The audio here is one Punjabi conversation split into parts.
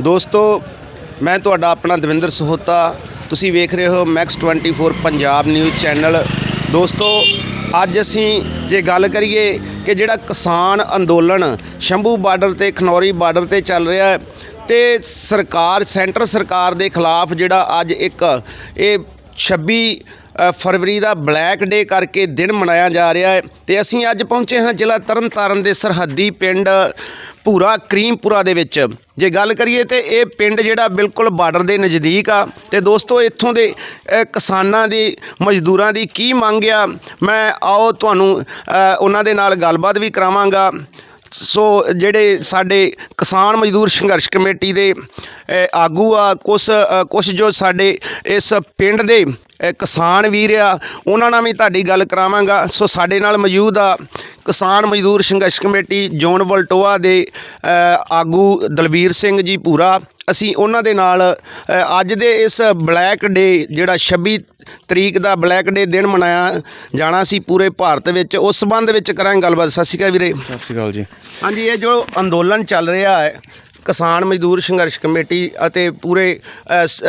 ਦੋਸਤੋ, ਮੈਂ ਤੁਹਾਡਾ ਆਪਣਾ ਦਵਿੰਦਰ ਸਹੋਤਾ। ਤੁਸੀਂ ਵੇਖ ਰਹੇ ਹੋ ਮੈਕਸ 24 ਪੰਜਾਬ ਨਿਊਜ਼ ਚੈਨਲ ਦੋਸਤੋ, ਅੱਜ ਅਸੀਂ ਜੇ ਗੱਲ ਕਰੀਏ ਕਿ ਜਿਹੜਾ ਕਿਸਾਨ ਅੰਦੋਲਨ ਸ਼ੰਭੂ ਬਾਰਡਰ ਤੇ, ਖਨੌਰੀ ਬਾਰਡਰ ਤੇ ਚੱਲ ਰਿਹਾ ਹੈ, ਤੇ ਸਰਕਾਰ, ਸੈਂਟਰ ਸਰਕਾਰ ਦੇ ਖਿਲਾਫ ਜਿਹੜਾ ਅੱਜ ਇੱਕ ਇਹ 26 ਫਰਵਰੀ ਦਾ ਬਲੈਕ ਡੇ ਕਰਕੇ ਦਿਨ ਮਨਾਇਆ ਜਾ ਰਿਹਾ ਹੈ ਤੇ ਅਸੀਂ ਅੱਜ ਪਹੁੰਚੇ ਹਾਂ ਜ਼ਿਲ੍ਹਾ ਤਰਨਤਾਰਨ ਦੇ ਸਰਹੱਦੀ ਪਿੰਡ ਭੂਰਾ ਕਰੀਮਪੁਰਾ ਦੇ ਵਿੱਚ। ਜੇ ਗੱਲ ਕਰੀਏ ਤੇ ਇਹ ਪਿੰਡ ਜਿਹੜਾ ਬਿਲਕੁਲ ਬਾਰਡਰ ਦੇ ਨਜ਼ਦੀਕ ਆ ਤੇ ਦੋਸਤੋ ਇੱਥੋਂ ਦੇ ਕਿਸਾਨਾਂ ਦੀ ਮਜ਼ਦੂਰਾਂ ਦੀ ਕੀ ਮੰਗ ਆ? ਮੈਂ ਆਓ ਤੁਹਾਨੂੰ ਉਹਨਾਂ ਦੇ ਨਾਲ ਗੱਲਬਾਤ ਵੀ ਕਰਾਵਾਂਗਾ। ਸੋ ਜਿਹੜੇ ਸਾਡੇ ਕਿਸਾਨ ਮਜ਼ਦੂਰ ਸੰਘਰਸ਼ ਕਮੇਟੀ ਦੇ ਆਗੂ ਆ ਕੁਛ ਅ, ਕੁਛ ਜੋ ਸਾਡੇ ਇਸ ਪਿੰਡ ਦੇ ਕਿਸਾਨ ਵੀਰ ਆ ਉਹਨਾਂ ਨਾਲ ਵੀ ਤੁਹਾਡੀ ਗੱਲ ਕਰਾਵਾਂਗਾ। ਸੋ ਸਾਡੇ ਨਾਲ ਮੌਜੂਦ ਆ ਕਿਸਾਨ ਮਜ਼ਦੂਰ ਸੰਘਰਸ਼ ਕਮੇਟੀ ਜੋਨ ਵਲਟੋਆ ਦੇ ਆਗੂ ਦਲਬੀਰ ਸਿੰਘ ਜੀ ਪੂਰਾ ਅਸੀਂ ਉਹਨਾਂ ਦੇ ਨਾਲ ਅੱਜ ਦੇ ਇਸ ਬਲੈਕ ਡੇ ਜਿਹੜਾ 26 ਤਰੀਕ ਦਾ ਬਲੈਕ ਡੇ ਦਿਨ ਮਨਾਇਆ ਜਾਣਾ ਸੀ ਪੂਰੇ ਭਾਰਤ ਵਿੱਚ ਉਸ ਸੰਬੰਧ ਵਿੱਚ ਕਰਾਂਗੇ ਗੱਲਬਾਤ। ਸਤਿ ਸ਼੍ਰੀ ਅਕਾਲ ਵੀਰੇ। ਸਤਿ ਸ਼੍ਰੀ ਅਕਾਲ ਜੀ। ਹਾਂਜੀ ਇਹ ਜੋ ਅੰਦੋਲਨ ਚੱਲ ਰਿਹਾ ਹੈ ਕਿਸਾਨ ਮਜ਼ਦੂਰ ਸੰਘਰਸ਼ ਕਮੇਟੀ ਅਤੇ ਪੂਰੇ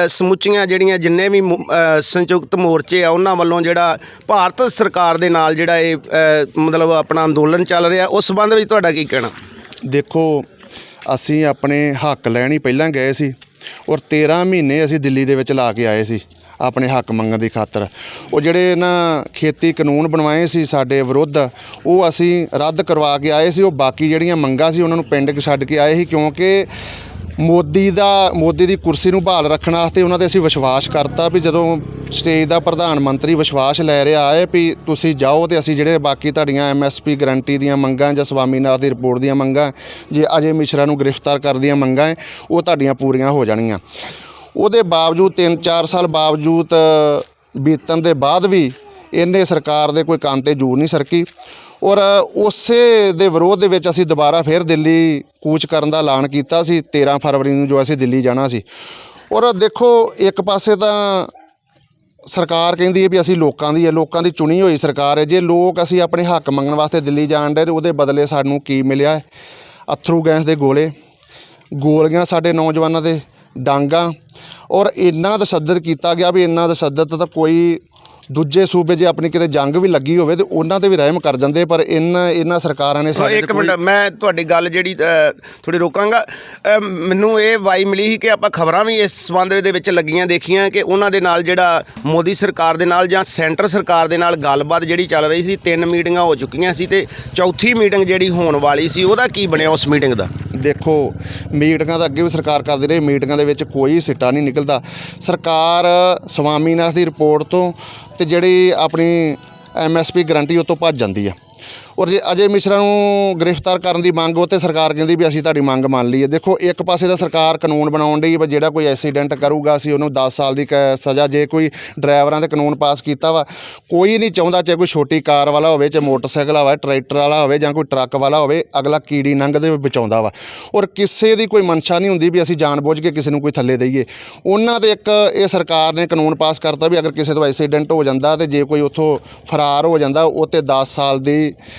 ਸਮੁੱਚੀਆਂ ਜਿਹੜੀਆਂ ਜਿੰਨੇ ਵੀ ਮੁ- ਸੰਯੁਕਤ ਮੋਰਚੇ ਆ, ਉਹਨਾਂ ਵੱਲੋਂ ਜਿਹੜਾ ਭਾਰਤ ਸਰਕਾਰ ਦੇ ਨਾਲ ਜਿਹੜਾ ਇਹ ਮਤਲਬ ਆਪਣਾ ਅੰਦੋਲਨ ਚੱਲ ਰਿਹਾ, ਉਸ ਸੰਬੰਧ ਵਿੱਚ ਤੁਹਾਡਾ ਕੀ ਕਹਿਣਾ? ਦੇਖੋ, ਅਸੀਂ ਆਪਣੇ ਹੱਕ ਲੈਣ ਹੀ ਪਹਿਲਾਂ ਗਏ ਸੀ ਔਰ 13 ਮਹੀਨੇ ਅਸੀਂ ਦਿੱਲੀ ਦੇ ਵਿੱਚ ਲਾ ਕੇ ਆਏ ਸੀ। ਆਪਣੇ ਹੱਕ ਮੰਗਣ ਦੀ ਖਾਤਰ। ਉਹ ਜਿਹੜੇ ਇਹਨਾਂ ਖੇਤੀ ਕਾਨੂੰਨ ਬਣਵਾਏ ਸੀ ਸਾਡੇ ਵਿਰੁੱਧ ਉਹ ਅਸੀਂ ਰੱਦ ਕਰਵਾ ਕੇ ਆਏ ਸੀ ਉਹ ਬਾਕੀ ਜਿਹੜੀਆਂ ਮੰਗਾਂ ਸੀ ਉਹਨਾਂ ਨੂੰ ਪਿੰਡ 'ਚ ਛੱਡ ਕੇ ਆਏ ਸੀ ਕਿਉਂਕਿ ਮੋਦੀ ਦਾ ਮੋਦੀ ਦੀ ਕੁਰਸੀ ਨੂੰ ਬਹਾਲ ਰੱਖਣ ਵਾਸਤੇ ਉਹਨਾਂ ਤੇ ਅਸੀਂ ਵਿਸ਼ਵਾਸ ਕਰਤਾ ਵੀ ਜਦੋਂ ਸਟੇਜ ਦਾ ਪ੍ਰਧਾਨ ਮੰਤਰੀ ਵਿਸ਼ਵਾਸ ਲੈ ਰਿਹਾ ਹੈ ਵੀ ਤੁਸੀਂ ਜਾਓ ਤੇ ਅਸੀਂ ਜਿਹੜੇ ਬਾਕੀ ਤੁਹਾਡੀਆਂ ਐਮਐਸਪੀ ਗਰੰਟੀ ਦੀਆਂ ਮੰਗਾਂ ਜਾਂ ਸਵਾਮੀਨਾਥ ਦੀ ਰਿਪੋਰਟ ਦੀਆਂ ਮੰਗਾਂ ਜੇ ਅਜੇ ਮਿਸ਼ਰਾ ਨੂੰ ਗ੍ਰਿਫਤਾਰ ਕਰਨ ਦੀਆਂ ਮੰਗਾਂ ਹੈ, ਉਹ ਤੁਹਾਡੀਆਂ ਪੂਰੀਆਂ ਹੋ ਜਾਣਗੀਆਂ ਉਹਦੇ ਬਾਵਜੂਦ 3-4 ਸਾਲ ਬਾਵਜੂਦ ਬੀਤਣ ਦੇ ਬਾਅਦ ਵੀ ਇਹਨੇ ਸਰਕਾਰ ਦੇ ਕੋਈ ਕੰਨ ਤੇ ਜੂਰ ਨਹੀਂ ਸਰਕੀ। ਔਰ ਉਸੇ ਦੇ ਵਿਰੋਧ ਦੇ ਵਿੱਚ ਅਸੀਂ ਦੁਬਾਰਾ ਫਿਰ ਦਿੱਲੀ ਕੂਚ ਕਰਨ ਦਾ ਐਲਾਨ ਕੀਤਾ ਸੀ 13 ਫਰਵਰੀ ਨੂੰ ਜੋ ਅਸੀਂ ਦਿੱਲੀ ਜਾਣਾ ਸੀ। ਔਰ ਦੇਖੋ, ਇੱਕ ਪਾਸੇ ਤਾਂ ਸਰਕਾਰ ਕਹਿੰਦੀ ਹੈ ਵੀ ਅਸੀਂ ਲੋਕਾਂ ਦੀ ਹੈ, ਲੋਕਾਂ ਦੀ ਚੁਣੀ ਹੋਈ ਸਰਕਾਰ ਹੈ। ਜੇ ਲੋਕ ਅਸੀਂ ਆਪਣੇ ਹੱਕ ਮੰਗਣ ਵਾਸਤੇ ਦਿੱਲੀ ਜਾਣ ਦੇ ਤੇ ਉਹਦੇ ਬਦਲੇ ਸਾਨੂੰ ਕੀ ਮਿਲਿਆ ਹੈ? ਅਥਰੂ ਗੈਸ ਦੇ ਗੋਲੇ, ਗੋਲੀਆਂ ਸਾਡੇ ਨੌਜਵਾਨਾਂ ਦੇ ਡਾਂਗਾ ਔਰ ਇੰਨਾ ਤਸ਼ੱਦਦ ਕੀਤਾ ਗਿਆ ਵੀ ਇੰਨਾ ਤਸ਼ੱਦਦ ਤਾਂ ਕੋਈ ਦੂਜੇ ਸੂਬੇ ਜੇ ਆਪਣੀ ਕਿਤੇ ਜੰਗ ਵੀ ਲੱਗੀ ਹੋਵੇ ਤੇ ਉਹਨਾਂ ਤੇ ਵੀ ਰਹਿਮ ਕਰ ਜਾਂਦੇ ਪਰ ਇਹਨਾਂ ਇਹਨਾਂ ਸਰਕਾਰਾਂ ਨੇ ਸਾਡੇ ਇੱਕ ਮਿੰਟ ਮੈਂ ਤੁਹਾਡੀ ਗੱਲ ਜਿਹੜੀ ਥੋੜੀ ਰੋਕਾਂਗਾ। ਮੈਨੂੰ ਇਹ ਵਾਈ ਮਿਲੀ ਸੀ ਕਿ ਆਪਾਂ ਖਬਰਾਂ ਵੀ ਇਸ ਸੰਬੰਧ ਦੇ ਵਿੱਚ ਲੱਗੀਆਂ ਦੇਖੀਆਂ ਕਿ ਉਹਨਾਂ ਦੇ ਨਾਲ ਜਿਹੜਾ ਮੋਦੀ ਸਰਕਾਰ ਦੇ ਨਾਲ ਜਾਂ ਸੈਂਟਰ ਸਰਕਾਰ ਦੇ ਨਾਲ ਗੱਲਬਾਤ ਜਿਹੜੀ ਚੱਲ ਰਹੀ ਸੀ ਤਿੰਨ ਮੀਟਿੰਗਾਂ ਹੋ ਚੁੱਕੀਆਂ ਸੀ ਤੇ ਚੌਥੀ ਮੀਟਿੰਗ ਜਿਹੜੀ ਹੋਣ ਵਾਲੀ ਸੀ ਉਹਦਾ ਕੀ ਬਣਿਆ ਉਸ ਮੀਟਿੰਗ ਦਾ? ਦੇਖੋ ਮੀਟਿੰਗਾਂ ਤਾਂ ਅੱਗੇ ਵੀ ਸਰਕਾਰ ਕਰਦੀ ਰਹੀ ਮੀਟਿੰਗਾਂ ਦੇ ਵਿੱਚ ਕੋਈ ਸਿੱਟਾ ਨਹੀਂ ਨਿਕਲਦਾ। ਸਰਕਾਰ ਸਵਾਮੀਨਾਥਨ ਦੀ ਰਿਪੋਰਟ ਤੋਂ ਤੇ ਜਿਹੜੀ ਆਪਣੀ ਐਮਐਸਪੀ ਗਰੰਟੀ ਉਹ ਤੋਂ ਭੱਜ ਜਾਂਦੀ ਆ। ਔਰ ਜੇ ਅਜੇ ਮਿਸ਼ਰਾ ਨੂੰ ਗ੍ਰਿਫਤਾਰ ਕਰਨ ਦੀ ਮੰਗ ਉਹ ਤੇ ਸਰਕਾਰ ਕਹਿੰਦੀ ਵੀ ਅਸੀਂ ਤੁਹਾਡੀ ਮੰਗ ਮੰਨ ਲਈ ਹੈ ਦੇਖੋ, ਇੱਕ ਪਾਸੇ ਤਾਂ ਸਰਕਾਰ ਕਾਨੂੰਨ ਬਣਾਉਣ ਡਈ, ਵੀ ਜਿਹੜਾ ਕੋਈ ਐਕਸੀਡੈਂਟ ਕਰੂਗਾ, ਅਸੀਂ ਉਹਨੂੰ 10 ਸਾਲ ਦੀ ਕ- ਸਜ਼ਾ, ਜੇ ਕੋਈ ਡਰਾਈਵਰਾਂ ਦੇ ਕਾਨੂੰਨ ਪਾਸ ਕੀਤਾ ਵਾ, ਕੋਈ ਨਹੀਂ ਚਾਹੁੰਦਾ ਚਾਹੇ ਕੋਈ ਛੋਟੀ ਕਾਰ ਵਾਲਾ ਹੋਵੇ, ਚਾਹੇ ਮੋਟਰਸਾਈਕਲ ਹੋਵੇ, ਟਰੈਕਟਰ ਵਾਲਾ ਹੋਵੇ, ਜਾਂ ਕੋਈ ਟਰੱਕ ਵਾਲਾ ਹੋਵੇ, ਅਗਲਾ ਕੀੜੀ ਨੰਗਦੇ ਦੇ ਬਚਾਉਂਦਾ ਵਾ। ਔਰ ਕਿਸੇ ਦੀ ਕੋਈ ਮਨਸ਼ਾ ਨਹੀਂ ਹੁੰਦੀ ਵੀ ਅਸੀਂ ਜਾਣਬੁੱਝ ਕੇ ਕਿਸੇ ਨੂੰ ਕੋਈ ਥੱਲੇ ਦਈਏ। ਉਹਨਾਂ 'ਤੇ ਇੱਕ ਇਹ ਸਰਕਾਰ ਨੇ ਕਾਨੂੰਨ ਪਾਸ ਕਰਤਾ ਵੀ ਅਗਰ ਕਿਸੇ ਤੋਂ ਐਕਸੀਡੈਂਟ ਹੋ ਜਾਂਦਾ ਤੇ ਜੇ ਕੋਈ ਉੱਥੋਂ ਫਰਾਰ ਹੋ ਜਾਂਦਾ, ਉਹ ਤੇ 10 ਸਾਲ ਦੀ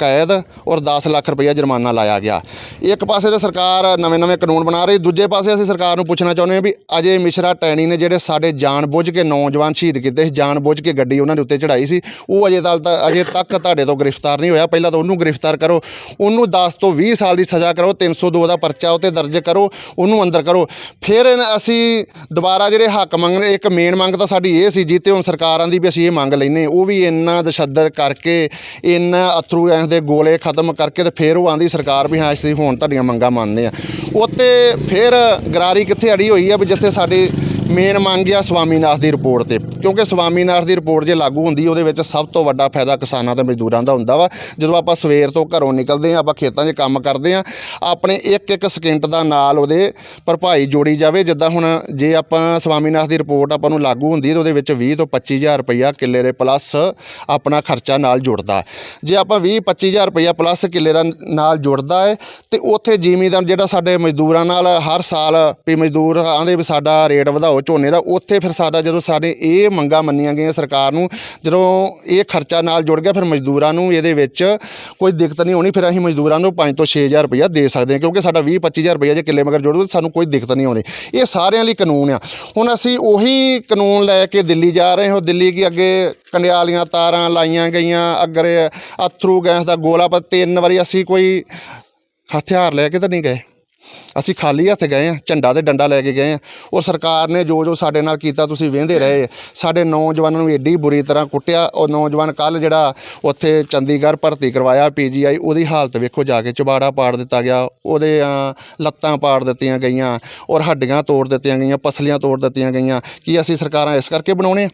ਕੈਦ ਔਰ 10 ਲੱਖ ਰੁਪਈਆ ਜੁਰਮਾਨਾ ਲਾਇਆ ਗਿਆ। ਇੱਕ ਪਾਸੇ ਤਾਂ ਸਰਕਾਰ ਨਵੇਂ-ਨਵੇਂ ਕਾਨੂੰਨ ਬਣਾ ਰਹੀ, ਦੂਜੇ ਪਾਸੇ ਅਸੀਂ ਸਰਕਾਰ ਨੂੰ ਪੁੱਛਣਾ ਚਾਹੁੰਦੇ ਹਾਂ ਵੀ ਅਜੇ ਮਿਸ਼ਰਾ ਟੈਣੀ ਨੇ ਜਿਹੜੇ ਸਾਡੇ ਜਾਣਬੁੱਝ ਕੇ ਨੌਜਵਾਨ ਸ਼ਹੀਦ ਕੀਤੇ ਸੀ, ਜਾਣਬੁੱਝ ਕੇ ਗੱਡੀ ਉਹਨਾਂ ਦੇ ਉੱਤੇ ਚੜਾਈ ਸੀ, ਉਹ ਅਜੇ ਤੱਕ ਅਜੇ ਤੱਕ ਤੁਹਾਡੇ ਤੋਂ ਗ੍ਰਿਫਤਾਰ ਨਹੀਂ ਹੋਇਆ। ਪਹਿਲਾਂ ਤਾਂ ਉਹਨੂੰ ਗ੍ਰਿਫਤਾਰ ਕਰੋ, ਉਹਨੂੰ 10 ਤੋਂ 20 ਸਾਲ ਦੀ ਸਜ਼ਾ ਕਰੋ 302 ਦਾ ਪਰਚਾ ਉੱਤੇ ਦਰਜ ਕਰੋ, ਉਹਨੂੰ ਅੰਦਰ ਕਰੋ। ਫਿਰ ਅਸੀਂ ਦੁਬਾਰਾ ਜਿਹੜੇ ਹੱਕ ਮੰਗਣੇ ਇੱਕ ਮੇਨ ਮੰਗ ਤਾਂ ਸਾਡੀ ਇਹ ਸੀ, ਜਿੱਤੇ ਹੁਣ ਸਰਕਾਰਾਂ ਦੀ ਵੀ ਅਸੀਂ ਇਹ ਮੰਗ ਲੈਨੇ ਉਹ ਵੀ ਇੰਨਾ ਦਸ਼ੱਦਰ ਕਰਕੇ, ਇੰਨਾ ਅਥਰੂ ਗੈਸ ਦੇ ਗੋਲੇ ਖਤਮ ਕਰਕੇ ਤੇ ਫਿਰ ਉਹ ਆਂਦੀ ਸਰਕਾਰ ਵੀ ਹਾਂ ਅਸੀਂ ਹੁਣ ਤੁਹਾਡੀਆਂ ਮੰਗਾਂ ਮੰਨਦੇ ਆ ਉੱਤੇ ਫਿਰ ਗਰਾਰੀ ਕਿੱਥੇ ਅੜੀ ਹੋਈ ਆ ਵੀ ਜਿੱਥੇ ਸਾਡੀ ਮੇਨ ਮੰਗ ਆ ਸਵਾਮੀਨਾਥ ਦੀ ਰਿਪੋਰਟ ਤੇ। ਕਿਉਂਕਿ ਸਵਾਮੀਨਾਥ ਦੀ ਰਿਪੋਰਟ ਜੇ ਲਾਗੂ ਹੁੰਦੀ, ਉਹਦੇ ਵਿੱਚ ਸਭ ਤੋਂ ਵੱਡਾ ਫਾਇਦਾ ਕਿਸਾਨਾਂ ਤੇ ਮਜ਼ਦੂਰਾਂ ਦਾ ਹੁੰਦਾ ਵਾ। ਜਦੋਂ ਆਪਾਂ ਸਵੇਰ ਤੋਂ ਘਰੋਂ ਨਿਕਲਦੇ ਆ, ਆਪਾਂ ਖੇਤਾਂ 'ਚ ਕੰਮ ਕਰਦੇ ਆ, ਆਪਣੇ ਇੱਕ ਇੱਕ ਸਕਿੰਟ ਦਾ ਨਾਲ ਉਹਦੇ ਭਰਪਾਈ ਜੋੜੀ ਜਾਵੇ। ਜਿੱਦਾਂ ਹੁਣ ਜੇ ਆਪਾਂ ਸਵਾਮੀਨਾਥ ਦੀ ਰਿਪੋਰਟ ਆਪਾਂ ਨੂੰ ਲਾਗੂ ਹੁੰਦੀ ਹੈ ਤਾਂ ਉਹਦੇ ਵਿੱਚ 20 ਤੋਂ 25000 ਰੁਪਈਆ ਕਿੱਲੇ ਦੇ ਪਲੱਸ ਆਪਣਾ ਖਰਚਾ ਨਾਲ ਜੁੜਦਾ। ਜੇ ਆਪਾਂ 20 25000 ਰੁਪਈਆ ਪਲੱਸ ਕਿੱਲੇ ਦਾ ਨਾਲ ਜੁੜਦਾ ਹੈ ਤੇ ਉੱਥੇ ਜ਼ਿਮੀਦਾਰ ਜਿਹੜਾ ਸਾਡੇ ਮਜ਼ਦੂਰਾਂ ਨਾਲ ਹਰ ਸਾਲ ਵੀ ਮਜ਼ਦੂਰ ਆਂਦੇ ਵੀ ਸਾਡਾ ਰੇਟ ਵਧਾਓ ਝੋਨੇ ਦਾ, ਉੱਥੇ ਫਿਰ ਸਾਡਾ ਜਦੋਂ ਸਾਡੇ ਇਹ ਮੰਗਾਂ ਮੰਨੀਆਂ ਗਈਆਂ ਸਰਕਾਰ ਨੂੰ, ਜਦੋਂ ਇਹ ਖਰਚਾ ਨਾਲ ਜੁੜ ਗਿਆ, ਫਿਰ ਮਜ਼ਦੂਰਾਂ ਨੂੰ ਇਹਦੇ ਵਿੱਚ ਕੋਈ ਦਿੱਕਤ ਨਹੀਂ ਹੋਣੀ ਫਿਰ ਅਸੀਂ ਮਜ਼ਦੂਰਾਂ ਨੂੰ 5 ਤੋਂ 6000 ਰੁਪਇਆ ਦੇ ਸਕਦੇ ਹਾਂ, ਕਿਉਂਕਿ ਸਾਡਾ 20 25000 ਰੁਪਇਆ ਜੇ ਕਿੱਲੇ ਮਗਰ ਜੋੜੋ ਸਾਨੂੰ ਕੋਈ ਦਿੱਕਤ ਨਹੀਂ ਆਉਣੀ। ਇਹ ਸਾਰਿਆਂ ਲਈ ਕਾਨੂੰਨ ਆ। ਹੁਣ ਅਸੀਂ ਉਹੀ ਕਾਨੂੰਨ ਲੈ ਕੇ ਦਿੱਲੀ ਜਾ ਰਹੇ ਹਾਂ। ਦਿੱਲੀ ਕੀ ਅੱਗੇ ਕੰਡਿਆਲੀਆਂ ਤਾਰਾਂ ਲਾਈਆਂ ਗਈਆਂ, ਅਗਰ ਅਥਰੂ ਗੈਸ ਦਾ ਗੋਲਾ, ਪਰ ਤਿੰਨ ਵਾਰੀ ਅਸੀਂ ਕੋਈ ਹਥਿਆਰ ਲੈ ਕੇ ਤਾਂ ਨਹੀਂ ਗਏ। ਅਸੀਂ ਖਾਲੀ ਹੱਥ ਗਏ ਆ ਝੰਡਾ ਤੇ ਡੰਡਾ ਲੈ ਕੇ ਗਏ ਆ ਉਹ ਸਰਕਾਰ ਨੇ ਜੋ ਜੋ ਸਾਡੇ ਨਾਲ ਕੀਤਾ, ਤੁਸੀਂ ਵੇਂਦੇ ਰਹੇ। ਸਾਡੇ ਨੌਜਵਾਨਾਂ ਨੂੰ ਏਡੀ ਬੁਰੀ ਤਰ੍ਹਾਂ ਕੁੱਟਿਆ। ਉਹ ਨੌਜਵਾਨ ਕੱਲ ਜਿਹੜਾ ਉੱਥੇ ਚੰਡੀਗੜ੍ਹ ਭਰਤੀ ਕਰਵਾਇਆ ਪੀਜੀਆਈ ਉਹਦੀ ਹਾਲਤ ਵੇਖੋ ਜਾ ਕੇ ਚਬਾੜਾ ਪਾੜ ਦਿੱਤਾ ਗਿਆ। ਉਹਦੇ ਲੱਤਾਂ ਪਾੜ ਦਿੱਤੀਆਂ ਗਈਆਂ ਔਰ ਹੱਡੀਆਂ ਤੋੜ ਦਿੱਤੀਆਂ ਗਈਆਂ, ਪਸਲੀਆਂ ਤੋੜ ਦਿੱਤੀਆਂ ਗਈਆਂ। ਕੀ ਅਸੀਂ ਸਰਕਾਰਾਂ ਇਸ ਕਰਕੇ ਬਣਾਉਣੇ?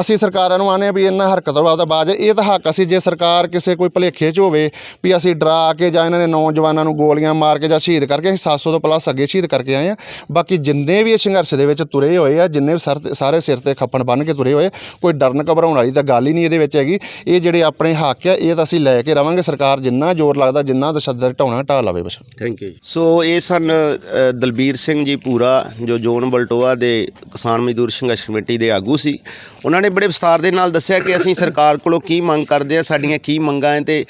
ਅਸੀਂ ਸਰਕਾਰਾਂ ਨੂੰ ਆਨੇ ਵੀ ਇਹਨਾਂ ਹਰਕਤਾਂ ਦਾ ਬਾਜ ਇਹ ਤਾਂ ਹੱਕ ਅਸੀਂ ਜੇ ਸਰਕਾਰ ਕਿਸੇ ਕੋਈ ਭਲੇਖੇ 'ਚ ਹੋਵੇ ਵੀ ਅਸੀਂ ਡਰਾ ਕੇ ਜਾਂ ਇਹਨਾਂ ਨੇ ਨੌਜਵਾਨਾਂ ਨੂੰ ਗੋਲੀਆਂ ਮਾਰ ਕੇ ਜਾਂ ਸ਼ਹੀਦ ਕਰਕੇ ਅਸੀਂ 700 ਤੋਂ ਪਲੱਸ ਅੱਗੇ ਸ਼ਹੀਦ ਕਰਕੇ ਆਏ ਆ। ਬਾਕੀ ਜਿੰਨੇ ਵੀ ਇਹ ਸੰਘਰਸ਼ ਦੇ ਵਿੱਚ ਤੁਰੇ ਹੋਏ ਆ ਜਿੰਨੇ ਵੀ ਸਰ ਸਾਰੇ ਸਿਰ ਤੇ ਖੱਪਣ ਬੰਨ ਕੇ ਤੁਰੇ ਹੋਏ ਕੋਈ ਡਰਨ ਘਬਰਾਉਣ ਵਾਲੀ ਤਾਂ ਗੱਲ ਹੀ ਨਹੀਂ ਇਹਦੇ ਵਿੱਚ ਹੈਗੀ। ਇਹ ਜਿਹੜੇ ਆਪਣੇ ਹੱਕ ਆ ਇਹ ਤਾਂ ਅਸੀਂ ਲੈ ਕੇ ਰਵਾਂਗੇ। ਸਰਕਾਰ ਜਿੰਨਾ ਜ਼ੋਰ ਲੱਗਦਾ ਜਿੰਨਾ ਤਸ਼ੱਦਦ ਢਾਉਣਾ ਢਾ ਲਵੇ ਬਸ। ਥੈਂਕ ਯੂ ਜੀ। ਸੋ ਇਹ ਸਨ ਦਲਬੀਰ ਸਿੰਘ ਜੀ ਪੂਰਾ ਜੋ ਜੋਨ ਬਲਟੋਆ ਦੇ ਕਿਸਾਨ ਮਜ਼ਦੂਰ ਸੰਘਰਸ਼ ਕਮੇਟੀ ਦੇ ਆਗੂ ਸੀ। ਉਹਨਾਂ ਨੇ ਬੜੇ ਵਿਸਤਾਰ ਦੇ ਨਾਲ ਦੱਸਿਆ ਕਿ ਅਸੀਂ ਸਰਕਾਰ ਕੋਲੋਂ ਕੀ ਮੰਗ ਕਰਦੇ ਆ ਸਾਡੀਆਂ ਕੀ ਮੰਗਾਂ ਹੈ ਤੇ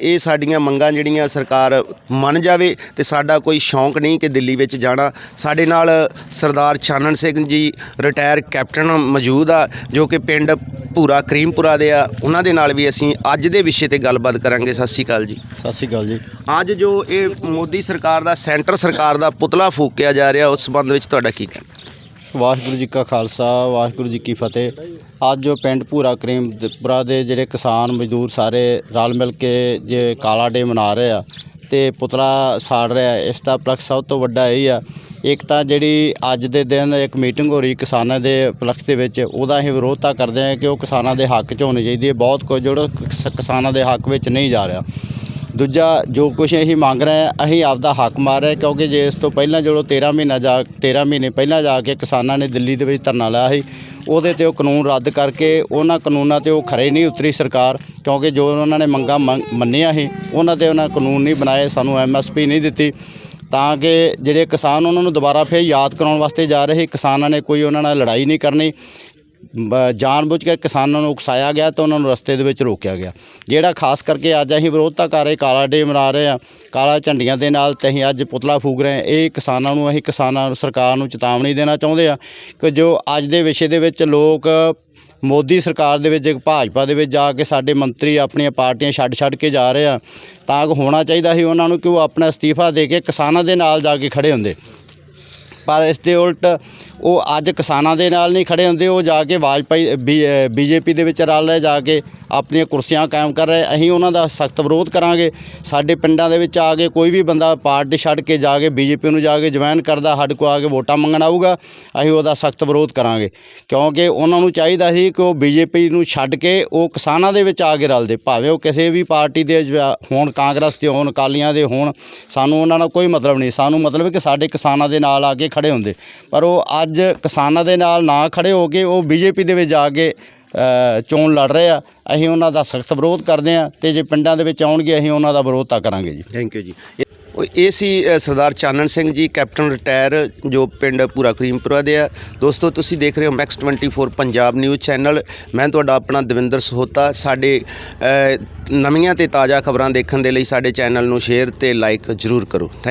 ਇਹ ਸਾਡੀਆਂ ਮੰਗਾਂ ਜਿਹੜੀਆਂ ਸਰਕਾਰ ਮੰਨ ਜਾਵੇ ਤੇ ਸਾਡਾ ਕੋਈ ਸ਼ੌਂਕ ਨਹੀਂ ਕਿ ਦਿੱਲੀ ਵਿੱਚ ਜਾਣਾ। ਸਾਡੇ ਨਾਲ ਸਰਦਾਰ ਚਾਨਣ ਸਿੰਘ ਜੀ ਰਿਟਾਇਰ ਕੈਪਟਨ ਮੌਜੂਦ ਆ ਜੋ ਕਿ ਪਿੰਡ ਭੂਰਾ ਕਰੀਮਪੁਰਾ ਦੇ ਆ। ਉਹਨਾਂ ਦੇ ਨਾਲ ਵੀ ਅਸੀਂ ਅੱਜ ਦੇ ਵਿਸ਼ੇ ਤੇ ਗੱਲਬਾਤ ਕਰਾਂਗੇ। ਸਤਿ ਸ਼੍ਰੀ ਅਕਾਲ ਜੀ। ਸਤਿ ਸ਼੍ਰੀ ਅਕਾਲ ਜੀ। ਅੱਜ ਜੋ ਇਹ ਮੋਦੀ ਸਰਕਾਰ ਦਾ ਸੈਂਟਰ ਸਰਕਾਰ ਦਾ ਪੁਤਲਾ ਫੂਕਿਆ ਜਾ ਰਿਹਾ ਉਸ ਸੰਬੰਧ ਵਿੱਚ ਤੁਹਾਡਾ ਕੀ ਕਹਿਣਾ? ਵਾਹਿਗੁਰੂ ਜੀ ਕਾ ਖਾਲਸਾ ਵਾਹਿਗੁਰੂ ਜੀ ਕੀ ਫਤਿਹ। ਅੱਜ ਜੋ ਪਿੰਡ ਭੂਰਾ ਕਰੀਮਪੁਰਾ ਦੇ ਜਿਹੜੇ ਕਿਸਾਨ ਮਜ਼ਦੂਰ ਸਾਰੇ ਰਲ ਮਿਲ ਕੇ ਜੇ ਕਾਲਾ ਡੇ ਮਨਾ ਰਹੇ ਆ ਤੇ ਪੁਤਲਾ ਸਾੜ ਰਿਹਾ ਇਸ ਦਾ ਪਲਕ ਸਭ ਤੋਂ ਵੱਡਾ ਇਹ ਆ। ਇੱਕ ਤਾਂ ਜਿਹੜੀ ਅੱਜ ਦੇ ਦਿਨ ਇੱਕ ਮੀਟਿੰਗ ਹੋ ਰਹੀ ਕਿਸਾਨਾਂ ਦੇ ਪਲਕਸ ਦੇ ਵਿੱਚ, ਉਹਦਾ ਅਸੀਂ ਵਿਰੋਧਤਾ ਕਰਦੇ ਹਾਂ ਕਿ ਉਹ ਕਿਸਾਨਾਂ ਦੇ ਹੱਕ 'ਚ ਹੋਣੀ ਚਾਹੀਦੀ ਹੈ ਬਹੁਤ ਕੁਝ ਜਿਹੜਾ ਕਿਸਾਨਾਂ ਦੇ ਹੱਕ ਵਿੱਚ ਨਹੀਂ ਜਾ ਰਿਹਾ। ਦੂਜਾ, ਜੋ ਕੁਛ ਅਸੀਂ ਮੰਗ ਰਹੇ ਹਾਂ, ਅਸੀਂ ਆਪਦਾ ਹੱਕ ਮਾਰ ਰਹੇ ਕਿਉਂਕਿ ਜੇ ਇਸ ਤੋਂ ਪਹਿਲਾਂ ਜਦੋਂ 13 ਮਹੀਨਾ ਜਾ 13 ਮਹੀਨੇ ਪਹਿਲਾਂ ਜਾ ਕੇ ਕਿਸਾਨਾਂ ਨੇ ਦਿੱਲੀ ਦੇ ਵਿੱਚ ਧਰਨਾ ਲਾਇਆ ਸੀ, ਉਹਦੇ ਤੇ ਉਹ ਕਾਨੂੰਨ ਰੱਦ ਕਰਕੇ ਉਹਨਾਂ ਕਾਨੂੰਨਾਂ ਤੇ ਉਹ ਖਰੇ ਨਹੀਂ ਉਤਰੀ ਸਰਕਾਰ, ਕਿਉਂਕਿ ਜੋ ਉਹਨਾਂ ਨੇ ਮੰਗਾਂ ਮੰਗ- ਮੰਨੀਆਂ ਸੀ, ਉਹਨਾਂ ਤੇ ਉਹਨਾਂ ਕਾਨੂੰਨ ਨਹੀਂ ਬਣਾਏ, ਸਾਨੂੰ ਐਮਐਸਪੀ ਨਹੀਂ ਦਿੱਤੀ। ਤਾਂ ਕਿ ਜਿਹੜੇ ਕਿਸਾਨ ਉਹਨਾਂ ਨੂੰ ਦੁਬਾਰਾ ਫਿਰ ਯਾਦ ਕਰਾਉਣ ਵਾਸਤੇ ਜਾ ਰਹੇ ਕਿਸਾਨਾਂ ਨੇ ਕੋਈ ਉਹਨਾਂ ਨਾਲ ਲੜਾਈ ਨਹੀਂ ਕਰਨੀ ਜਾਣਬੁੱਝ ਕੇ ਕਿਸਾਨਾਂ ਨੂੰ ਉਕਸਾਇਆ ਗਿਆ ਤੇ ਉਹਨਾਂ ਨੂੰ ਰਸਤੇ ਦੇ ਵਿੱਚ ਰੋਕਿਆ ਗਿਆ। ਜਿਹੜਾ ਖਾਸ ਕਰਕੇ ਅੱਜ ਅਸੀਂ ਵਿਰੋਧਤਾ ਕਰ ਰਹੇ, ਕਾਲਾ ਡੇ ਮਨਾ ਰਹੇ ਆ ਕਾਲਾ ਝੰਡੀਆਂ ਦੇ ਨਾਲ ਤੇ ਅਸੀਂ ਅੱਜ ਪੁਤਲਾ ਫੂਕ ਰਹੇ ਹਾਂ, ਇਹ ਕਿਸਾਨਾਂ ਨੂੰ, ਅਸੀਂ ਕਿਸਾਨਾਂ ਨੂੰ, ਸਰਕਾਰ ਨੂੰ ਚੇਤਾਵਨੀ ਦੇਣਾ ਚਾਹੁੰਦੇ ਆ ਕਿ ਜੋ ਅੱਜ ਦੇ ਵਿਸ਼ੇ ਦੇ ਵਿੱਚ ਲੋਕ ਮੋਦੀ ਸਰਕਾਰ ਦੇ ਵਿੱਚ, ਭਾਜਪਾ ਦੇ ਵਿੱਚ ਜਾ ਕੇ ਸਾਡੇ ਮੰਤਰੀ ਆਪਣੀਆਂ ਪਾਰਟੀਆਂ ਛੱਡ ਛੱਡ ਕੇ ਜਾ ਰਹੇ ਆ ਤਾਂ ਹੋਣਾ ਚਾਹੀਦਾ ਸੀ ਉਹਨਾਂ ਨੂੰ ਕਿ ਉਹ ਆਪਣਾ ਅਸਤੀਫਾ ਦੇ ਕੇ ਕਿਸਾਨਾਂ ਦੇ ਨਾਲ ਜਾ ਕੇ ਖੜੇ ਹੁੰਦੇ। ਪਰ ਇਸ ਦੇ ਉਲਟ ਉਹ ਅੱਜ ਕਿਸਾਨਾਂ ਦੇ ਨਾਲ ਨਹੀਂ ਖੜੇ ਹੁੰਦੇ, ਉਹ ਜਾ ਕੇ ਵਾਜਪਾਈ ਬੀਜੇਪੀ ਦੇ ਵਿੱਚ ਰਲ ਰਹੇ, ਜਾ ਕੇ ਆਪਣੀਆਂ ਕੁਰਸੀਆਂ ਕਾਇਮ ਕਰ ਰਹੇ। ਅਸੀਂ ਉਹਨਾਂ ਦਾ ਸਖਤ ਵਿਰੋਧ ਕਰਾਂਗੇ। ਸਾਡੇ ਪਿੰਡਾਂ ਦੇ ਵਿੱਚ ਆ ਕੇ ਕੋਈ ਵੀ ਬੰਦਾ ਪਾਰਟੀ ਛੱਡ ਕੇ ਜਾ ਕੇ ਬੀਜੇਪੀ ਨੂੰ ਜਾ ਕੇ ਜੁਆਇਨ ਕਰਦਾ, ਸਾਡੇ ਕੋਲ ਆ ਕੇ ਵੋਟਾਂ ਮੰਗਣ ਆਊਗਾ, ਅਸੀਂ ਉਹਦਾ ਸਖਤ ਵਿਰੋਧ ਕਰਾਂਗੇ। ਕਿਉਂਕਿ ਉਹਨਾਂ ਨੂੰ ਚਾਹੀਦਾ ਸੀ ਕਿ ਉਹ ਬੀਜੇਪੀ ਨੂੰ ਛੱਡ ਕੇ ਉਹ ਕਿਸਾਨਾਂ ਦੇ ਵਿੱਚ ਆ ਕੇ ਰਲਦੇ। ਭਾਵੇਂ ਉਹ ਕਿਸੇ ਵੀ ਪਾਰਟੀ ਦੇ ਹੋਣ, ਕਾਂਗਰਸ ਦੇ ਹੋਣ, ਅਕਾਲੀਆਂ ਦੇ ਹੋਣ, ਸਾਨੂੰ ਉਹਨਾਂ ਨਾਲ ਕੋਈ ਮਤਲਬ ਨਹੀਂ। ਸਾਨੂੰ ਮਤਲਬ ਕਿ ਸਾਡੇ ਕਿਸਾਨਾਂ ਦੇ ਨਾਲ ਆ ਕੇ ਖੜੇ ਹੁੰਦੇ। ਪਰ ਉਹ ਅੱਜ ਅੱਜ ਕਿਸਾਨਾਂ ਦੇ ਨਾਲ ਨਾ ਖੜੇ ਹੋ ਕੇ ਉਹ ਬੀਜੇਪੀ ਦੇ ਵਿੱਚ ਜਾ ਕੇ ਚੋਣ ਲੜ ਰਹੇ ਆ। ਅਸੀਂ ਉਹਨਾਂ ਦਾ ਸਖਤ ਵਿਰੋਧ ਕਰਦੇ ਆ ਤੇ ਜੇ ਪਿੰਡਾਂ ਦੇ ਵਿੱਚ ਆਉਣਗੇ, ਅਸੀਂ ਉਹਨਾਂ ਦਾ ਵਿਰੋਧ ਤਾਂ ਕਰਾਂਗੇ ਜੀ। ਥੈਂਕ ਯੂ ਜੀ। ਇਹ- ਸੀ ਸਰਦਾਰ ਚਾਨਣ ਸਿੰਘ ਜੀ, ਕੈਪਟਨ ਰਿਟਾਇਰ, ਜੋ ਪਿੰਡ ਪੂਰਾ ਕਰੀਮਪੁਰਾ ਦੇ ਆ। ਦੋਸਤੋ, ਤੁਸੀਂ ਦੇਖ ਰਹੇ ਹੋ ਮੈਕਸ 24 ਪੰਜਾਬ ਨਿਊਜ਼ ਚੈਨਲ। ਮੈਂ ਤੁਹਾਡਾ ਆਪਣਾ ਦਵਿੰਦਰ ਸਹੋਤਾ। ਸਾਡੇ ਨਵੀਆਂ ਤੇ ਤਾਜ਼ਾ ਖਬਰਾਂ ਦੇਖਣ ਦੇ ਲਈ ਸਾਡੇ ਚੈਨਲ ਨੂੰ ਸ਼ੇਅਰ ਤੇ ਲਾਈਕ ਜ਼ਰੂਰ ਕਰੋ। ਥੈਂਕ